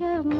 चमन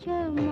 സൂക്ഷിച്ച മഞ്ഞു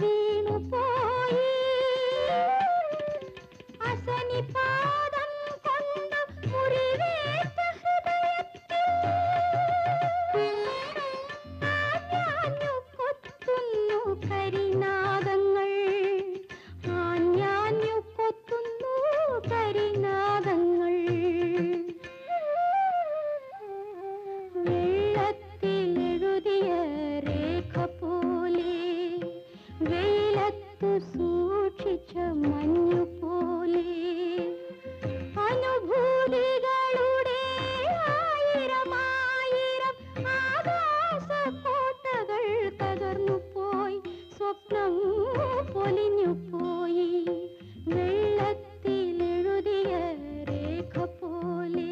വീണു പോയി. അസനി പാദം കരിനാദങ്ങൾ. ആഞ്ഞാഞ്ഞു കരിനാദങ്ങൾ. വെള്ളത്തിലെഴുതിയ രേഖ പോലെ വെയിലത്തു സൂക്ഷിച്ച മഞ്ഞു പൊലിഞ്ഞു പോയി. വെള്ളത്തിലെഴുതിയ രേഖ പോലെ.